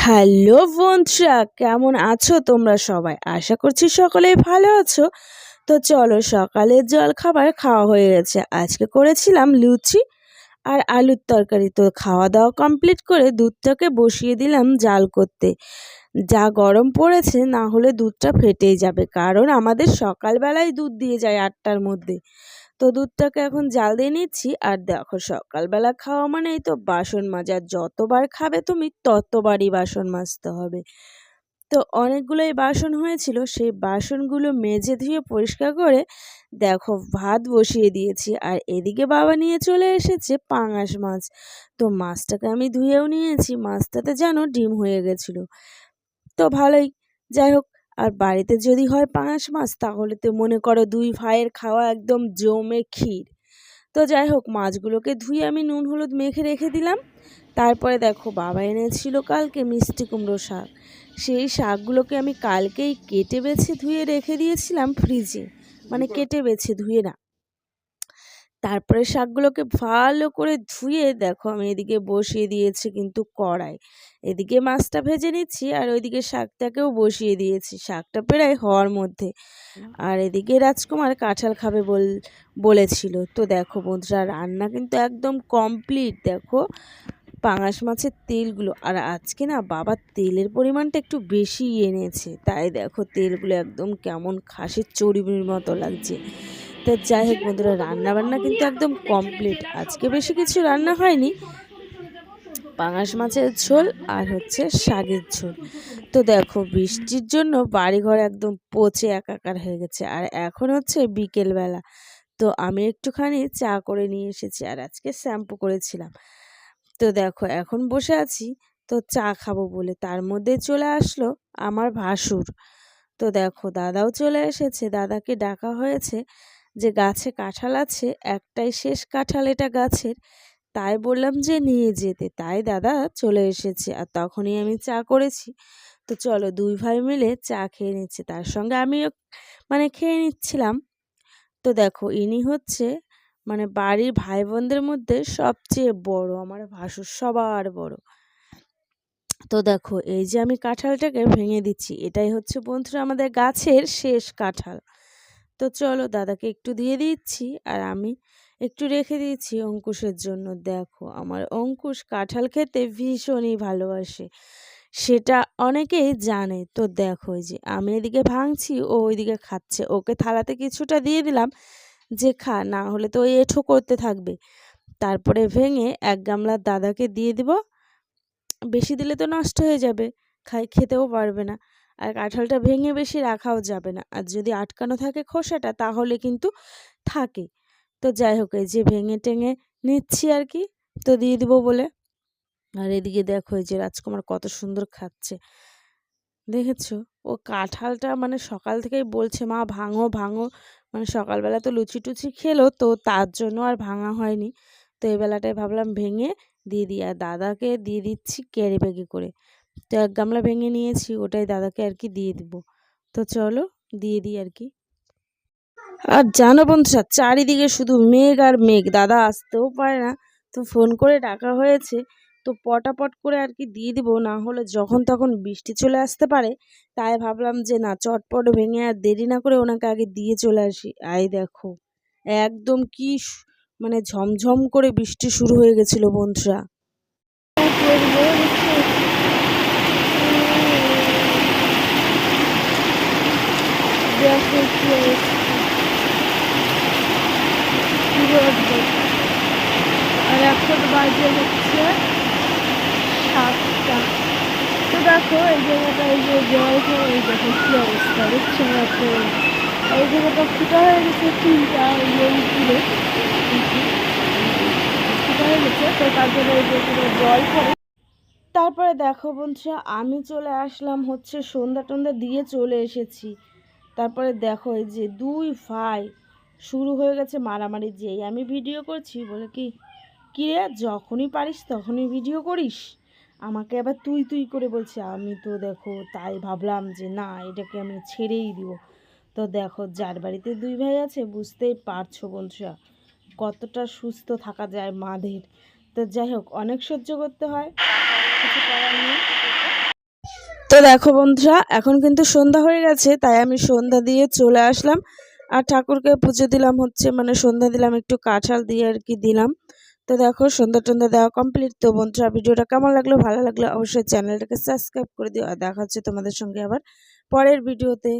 Hello বন্ধুরা, কেমন আছো তোমরা সবাই? আশা করছি সকলেই ভালো আছো। তো চলো সকালের জল খাবার খাওয়া হয়ে গেছে। আজকে করেছিলাম লুচি আর আলুর তরকারি। তো খাওয়া দাওয়া কমপ্লিট করে দুধটাকে বসিয়ে দিলাম জাল করতে। যা গরম পড়েছে, না হলে দুধটা ফেটেই যাবে। কারণ আমাদের সকালবেলায় দুধ দিয়ে যায় আটটার মধ্যে। তো দুধটাকে এখন জাল দিয়ে নিচ্ছি। আর দেখো, সকালবেলা খাওয়া মানেই তো বাসন মাজা। যতবার খাবে তুমি, ততবারই বাসন মাজতে হবে। তো অনেকগুলোই বাসন হয়েছিল। সেই বাসনগুলো মেজে ধুয়ে পরিষ্কার করে দেখো, ভাত বসিয়ে দিয়েছি। আর এদিকে বাবা নিয়ে চলে এসেছে পাঙাশ মাছ। তো মাছটাকে আমি ধুয়েও নিয়েছি। মাছটাতে যেন ডিম হয়ে গেছিল। তো ভালোই। যাই হোক আর বাড়িতে যদি হয় পাঙাশ মাছ তাহলে তো মনে করো দুই ভাইয়ের খাওয়া একদম জমে ক্ষীর। তো যাই হোক মাছগুলোকে ধুয়ে আমি নুন হলুদ মেখে রেখে দিলাম। তারপরে দেখো বাবা এনেছিল কালকে মিষ্টি কুমড়ো শাক। সেই শাকগুলোকে আমি কালকেই কেটে বেছে ধুয়ে রেখে দিয়েছিলাম ফ্রিজে মানে কেটে বেছে ধুয়ে না তারপরে শাকগুলোকে ভালো করে ধুয়ে দেখো আমি এদিকে বসিয়ে দিয়েছি কিন্তু কড়াই। এদিকে মাছটা ভেজে নিচ্ছি আর ওইদিকে শাকটাকেও বসিয়ে দিয়েছি। শাকটা প্রায় হওয়ার মধ্যে। আর এদিকে রাজকুমার কাঁঠাল খাবে বল, বলেছিল। তো দেখো বন্ধুরা, রান্না কিন্তু একদম কমপ্লিট দেখো পাঙাশ মাছের তেলগুলো, আর আজকে না বাবা তেলের পরিমাণটা একটু বেশি এনেছে। তাই দেখো তেলগুলো একদম কেমন খাসির চর্বির মতো লাগছে। তো যাই হোক বন্ধুরা রান্না বান্না কিন্তু একদম কমপ্লিট আজকে বেশি কিছু রান্না হয়নি। পাঙাশ মাছের ঝোল আর হচ্ছে শাকের ঝোল। তো দেখো, বৃষ্টির জন্য বাড়িঘর একদম পচে একাকার হয়ে গেছে। আর এখন হচ্ছে বিকেলবেলা। তো আমি একটুখানি চা করে নিয়ে এসেছি আর আজকে শ্যাম্পু করেছিলাম। তো দেখো, এখন বসে আছি। তো চা খাব বলে। তার মধ্যে চলে আসলো আমার ভাসুর। তো দেখো, দাদাও চলে এসেছে। দাদাকে ডাকা হয়েছে। যে গাছে কাঁঠাল আছে, একটাই শেষ কাঁঠাল এটা গাছের। তাই বললাম যে নিয়ে যেতে। তাই দাদা চলে এসেছে আর তখনই আমি চা করেছি। তো চলো দুই ভাই মিলে চা খেয়ে নিচ্ছে। তার সঙ্গে আমিও মানে খেয়ে নিচ্ছিলাম। তো দেখো ইনি হচ্ছে মানে বাড়ির ভাই বোনদের মধ্যে সবচেয়ে বড়, আমার ভাসুর সবার বড়। তো দেখো এই যে আমি কাঁঠালটাকে ভেঙে দিচ্ছি। এটাই হচ্ছে বন্ধুরা আমাদের গাছের শেষ কাঁঠাল। তো চলো দাদাকে একটু দিয়ে দিচ্ছি আর আমি একটু রেখে দিয়েছি অঙ্কুশের জন্য। দেখো, আমার অঙ্কুশ কাঁঠাল খেতে ভীষণই ভালোবাসে, সেটা অনেকেই জানে। তো দেখো যে আমি এদিকে ভাঙছি, ও ওইদিকে খাচ্ছে। ওকে থালাতে কিছুটা দিয়ে দিলাম, যে খা, না হলে তো ওই এঁঠো করতে থাকবে। তারপরে ভেঙে এক গামলা দাদাকে দিয়ে দিব। বেশি দিলে তো নষ্ট হয়ে যাবে খাই খেতেও পারবে না। আর কাঁঠালটা ভেঙে বেশি রাখাও যাবে না। আর যদি আটকানো থাকে খোসাটা, তাহলে কিন্তু থাকে। তো যাই হোক, এই যে ভেঙে টেঙে নিচ্ছি আর কি, তো দিয়ে দিব বলে। আর এদিকে দেখো, এই যে রাজকুমার কত সুন্দর খাচ্ছে। দেখেছ? ও কাঁঠালটা মানে সকাল থেকেই বলছে, মা, ভাঙো ভাঙো। মানে সকালবেলা তো লুচি টুচি খেলো, তো তার জন্য আর ভাঙা হয়নি। তো এই বেলাটায় ভাবলাম ভেঙে দিয়ে দিই। আর দাদাকে দিয়ে দিচ্ছি ক্যারি ব্যাগে করে। তো এক গামলা ভেঙে নিয়েছি, ওটাই দাদাকে আর কি দিয়ে দিব। তো চলো, দিয়ে দিই আর কি। আর জানো বন্ধুরা, চারিদিকে শুধু মেঘ আর মেঘ, দাদা আসতেও পারে না। তো ফোন করে ডাকা হয়েছে, তো পটাপট করে আর কি দিয়ে দিব, না হলে যখন তখন বৃষ্টি চলে আসতে পারে, তাই ভাবলাম যে না, চটপট ভেঙে আর দেরি না করে ওনাকে আগে দিয়ে চলে আসি। আই দেখো, একদম কি মানে ঝমঝম করে বৃষ্টি শুরু হয়ে গেছিল বন্ধুরা। আর এখন বাজে হচ্ছে সাতটা। তো দেখো, এই জায়গাটা এই যে জল এই দেখো কি অবস্থা, দেখছ এখন এই জায়গাটা ফুটা হয়ে গেছে তিনটা উপরে ফুটা হয়ে গেছে, তো তার জন্য এই যে জল পড়ে তারপরে দেখো বন্ধুরা, আমি চলে আসলাম হচ্ছে সন্ধ্যা টন্ধা দিয়ে চলে এসেছি। তারপরে দেখো এই যে দুই ভাই শুরু হয়ে গেছে মারামারি যেই আমি ভিডিও করছি বলে কি কিরে যখনই পারিস তখনই ভিডিও করিস? আমাকে আবার তুই তুই করে বলছে, আমি তো দেখো তাই ভাবলাম যে না, এটাকে আমি ছেড়েই দিব। তো দেখো যার বাড়িতে দুই ভাই আছে বুঝতেই পারছ বন্ধুরা, কতটা সুস্থ থাকা যায় মাদের। তো যাই হোক, অনেক সহ্য করতে হয়। কিছু করার নেই। তো দেখো বন্ধুরা, এখন কিন্তু সন্ধ্যা হয়ে গেছে, তাই আমি সন্ধ্যা দিয়ে চলে আসলাম। আর ঠাকুরকে পুজো দিলাম হচ্ছে মানে সন্ধ্যা দিলাম একটু কাঁঠাল দিয়ে আর কি দিলাম। তো দেখো, সন্ধ্যা টন্ধ্যা দেওয়া কমপ্লিট তো বন্ধুরা, ভিডিওটা কেমন লাগল, ভালো লাগল অবশ্যই চ্যানেলটাকে সাবস্ক্রাইব করে দিও। আর দেখা হচ্ছে তোমাদের সঙ্গে আবার পরের ভিডিওতে।